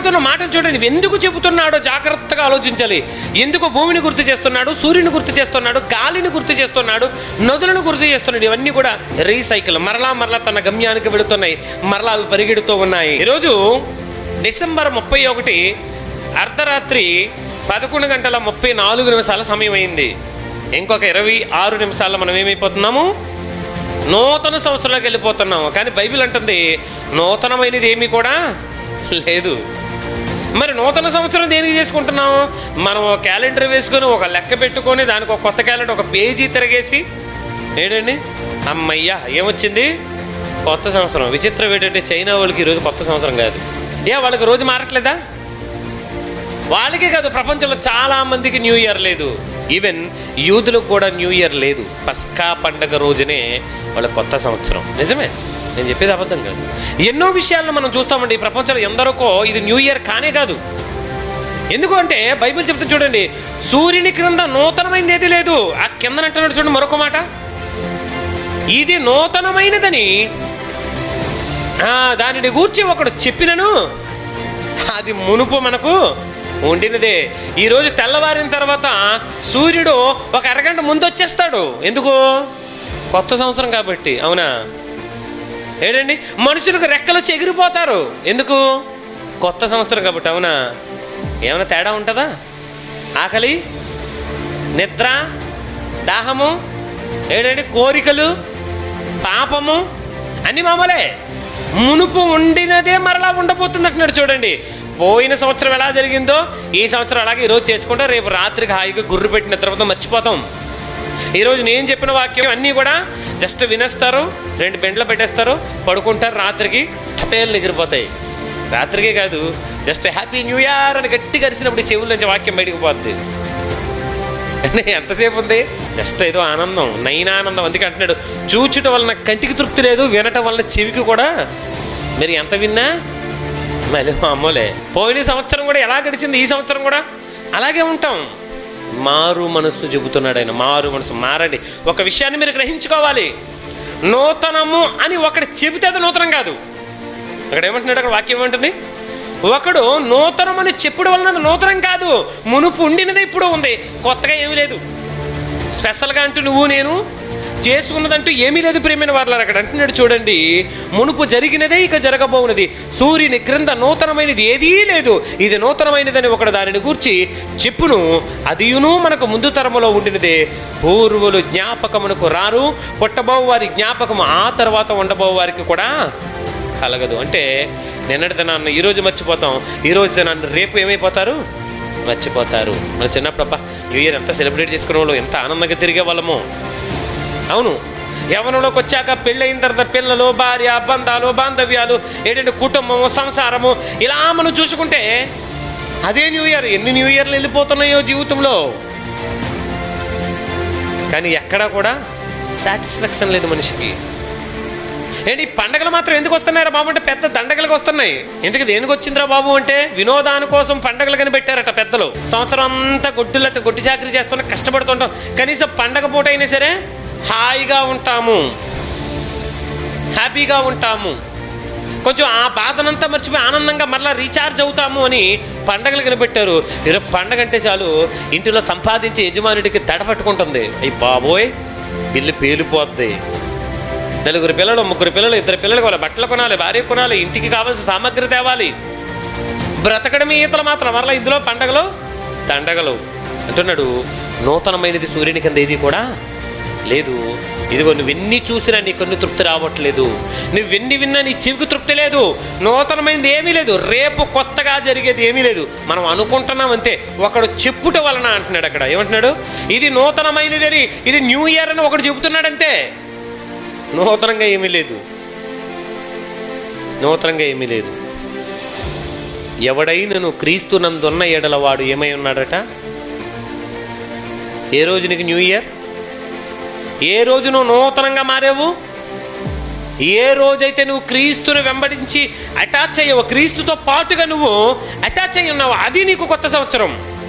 మాట్లాడుతున్న మాటలు చూడండి. ఎందుకు చెబుతున్నాడో జాగ్రత్తగా ఆలోచించాలి. ఎందుకు భూమిని గుర్తు చేస్తున్నాడు సూర్యుని గుర్తు చేస్తున్నాడు గాలిని గుర్తు చేస్తున్నాడు నదులను గుర్తు చేస్తున్నాడు ఇవన్నీ కూడా రీసైకిల్. మరలా మరలా తన గమ్యానికి వెళుతున్నాయి. మరలా అవి పరిగెడుతూ ఉన్నాయి. ఈరోజు డిసెంబర్ ముప్పై ఒకటి అర్ధరాత్రి పదకొండు గంటల ముప్పై నాలుగు నిమిషాల సమయం అయింది. ఇంకొక ఇరవై ఆరు నిమిషాల్లో మనం ఏమైపోతున్నాము? నూతన సంవత్సరంలోకి వెళ్ళిపోతున్నాము. కానీ బైబిల్ అంటుంది నూతనమైనది ఏమీ కూడా లేదు. మరి నూతన సంవత్సరం దేనికి చేసుకుంటున్నాము? మనం ఒక క్యాలెండర్ వేసుకొని ఒక లెక్క పెట్టుకొని దానికి ఒక కొత్త క్యాలెండర్ ఒక పేజీ తిరగేసి ఏంటండి? అమ్మయ్యా ఏమొచ్చింది? కొత్త సంవత్సరం. విచిత్రం ఏంటంటే చైనా వాళ్ళకి ఈరోజు కొత్త సంవత్సరం కాదు. ఏ వాళ్ళకి రోజు మారట్లేదా? వాళ్ళకే కాదు ప్రపంచంలో చాలా మందికి న్యూ ఇయర్ లేదు. ఈవెన్ యూదులకు కూడా న్యూ ఇయర్ లేదు. పస్కా పండగ రోజునే వాళ్ళ కొత్త సంవత్సరం. నిజమే? నేను చెప్పేది అబద్ధం కాదు. ఎన్నో విషయాలను మనం చూస్తామండి ఈ ప్రపంచంలో ఎందరికో ఇది న్యూ ఇయర్ కానే కాదు. ఎందుకు అంటే బైబిల్ చెప్తే చూడండి సూర్యుని క్రింద నూతనమైనది ఏది లేదు. ఆ కింద అంటున్నాడు చూడండి మరొక మాట. ఇది నూతనమైనదని. దానిని గూర్చి ఒకడు చెప్పినను అది మునుపు మనకు ఉండినదే. ఈరోజు తెల్లవారిన తర్వాత సూర్యుడు ఒక అరగంట ముందు వచ్చేస్తాడు. ఎందుకు? కొత్త సంవత్సరం కాబట్టి అవునా? ఏంటండి మనుషులకు రెక్కలు చెగిరిపోతారు. ఎందుకు? కొత్త సంవత్సరం కాబట్టి అవునా? ఏమైనా తేడా ఉంటుందా? ఆకలి? నిద్ర? దాహము? ఏంటండి కోరికలు? పాపము? అన్ని మామూలే. మునుపు ఉండినదే మరలా ఉండబోతుంది అంటున్నాడు చూడండి. పోయిన సంవత్సరం ఎలా జరిగిందో ఈ సంవత్సరం అలాగే ఈరోజు చేసుకుంటే రేపు రాత్రికి హాయిగా గుర్రు పెట్టిన తర్వాత మర్చిపోతాం. ఈరోజు నేను చెప్పిన వాక్యం అన్నీ కూడా జస్ట్ వినేస్తారు రెండు బెండ్లు పెట్టేస్తారు పడుకుంటారు రాత్రికి పేర్లు ఎగిరిపోతాయి రాత్రికే కాదు జస్ట్ హ్యాపీ న్యూ ఇయర్ అని గట్టిగా అరిచినప్పుడు చెవుల నుంచి వాక్యం బయటకు పోద్ది. ఎంతసేపు ఉంది? జస్ట్ ఏదో ఆనందం నైనానందం అందుకే అంటున్నాడు చూచుట వలన కంటికి తృప్తి లేదు వినటం వలన చెవికి కూడా. మీరు ఎంత విన్నా? మళ్ళీ అమ్మోలే పోయిన సంవత్సరం కూడా ఎలా గడిచింది? ఈ సంవత్సరం కూడా అలాగే ఉంటాం. మారు మనస్సు చెబుతున్నాడు ఆయన. మారు మనసు మారండి. ఒక విషయాన్ని మీరు గ్రహించుకోవాలి. నూతనము అని ఒకటి చెబితే అది నూతనం కాదు. అక్కడ ఏమంటున్నాడు? అక్కడ వాక్యం ఏమంటుంది? ఒకడు నూతనమని చెప్పుడు వలన అది నూతనం కాదు. మునుపు ఉండినది ఇప్పుడు ఉంది. కొత్తగా ఏమీ లేదు. స్పెషల్గా అంటూ నువ్వు నేను చేసుకున్నదంటూ ఏమీ లేదు ప్రేమైన వారు అక్కడ అంటున్నాడు చూడండి. మునుపు జరిగినదే ఇక జరగబోవున్నది సూర్యుని క్రింద నూతనమైనది ఏదీ లేదు. ఇది నూతనమైనదని ఒకడు దానిని గూర్చి చెప్పును అదియును మనకు ముందు తరములో ఉండినదే. పూర్వులు జ్ఞాపకమునకు రారు పుట్టబోవు వారి జ్ఞాపకము ఆ తర్వాత ఉండబోవు వారికి కూడా కలగదు. అంటే నిన్నటి దినాన్ని ఈరోజు మర్చిపోతాం. ఈరోజు దినాన్ని రేపు ఏమైపోతారు? మర్చిపోతారు. మన చిన్నప్పుడు అబ్బా న్యూ ఇయర్ ఎంత సెలబ్రేట్ చేసుకునే వాళ్ళు ఎంత ఆనందంగా తిరిగే వాళ్ళము అవును. యవనంలోకి వచ్చాక పెళ్ళయిన తర్వాత పిల్లలు భార్య బంధాలు బాంధవ్యాలు ఏంటంటే కుటుంబము సంసారము ఇలా మనం చూసుకుంటే అదే న్యూ ఇయర్. ఎన్ని న్యూ ఇయర్లు వెళ్ళిపోతున్నాయో జీవితంలో. కానీ ఎక్కడా కూడా సాటిస్ఫాక్షన్ లేదు మనిషికి. ఏంటి ఈ పండగలు మాత్రం ఎందుకు వస్తున్నారా బాబు అంటే పెద్ద దండగలకు వస్తున్నాయి. ఎందుకు దేనికి వచ్చిందిరా బాబు అంటే వినోదాని కోసం పండగలు కని పెట్టారట పెద్దలు. సంవత్సరం అంతా గొడ్డుల గొడ్డు చాకరీ చేస్తున్నా కష్టపడుతుంటాం. కనీసం పండగ పూట అయినా సరే హాయిగా ఉంటాము. హ్యాపీగా ఉంటాము. కొంచెం ఆ బాధనంతా మర్చిపోయి ఆనందంగా మరలా రీఛార్జ్ అవుతాము అని పండగలు కనిపెట్టారు. ఈరోజు పండగ అంటే చాలు ఇంటిలో సంపాదించే యజమానుడికి తడపట్టుకుంటుంది అయ్యి బాబోయ్ బిల్లు పేలిపోద్ది. నలుగురు పిల్లలు ముగ్గురు పిల్లలు ఇద్దరు పిల్లలు వాళ్ళ బట్టలు కొనాలి భార్య కొనాలి ఇంటికి కావాల్సిన సామాగ్రి తేవాలి. బ్రతకడమే ఈతలు మాత్రం. మరలా ఇందులో పండగలు దండగలు. అంటున్నాడు నూతనమైనది సూర్యుని కింద ఇది కూడా లేదు. ఇదిగో నువ్వెన్ని చూసినా నీ కన్ను తృప్తి రావట్లేదు. నువ్వెన్ని విన్నా నీ చెవికి తృప్తి లేదు. నూతనమైనది ఏమీ లేదు. రేపు కొత్తగా జరిగేది ఏమీ లేదు. మనం అనుకుంటున్నాం అంతే. ఒకడు చెప్పుట వలన అంటున్నాడు అక్కడ. ఏమంటున్నాడు? ఇది నూతనమైనది అని ఇది న్యూ ఇయర్ అని ఒకడు చెబుతున్నాడు అంతే. నూతనంగా ఏమీ లేదు. నూతనంగా ఏమీ లేదు. ఎవడైనను క్రీస్తు నందున్న ఏడల వాడు ఏమై ఉన్నాడట? ఏ రోజు నీకు న్యూ ఇయర్? ఏ రోజు నువ్వు నూతనంగా మారావు? ఏ రోజైతే నువ్వు క్రీస్తుని వెంబడించి అటాచ్ అయ్యావు క్రీస్తుతో పాటుగా నువ్వు అటాచ్ అయ్యి ఉన్నావు అది నీకు కొత్త సంవత్సరం.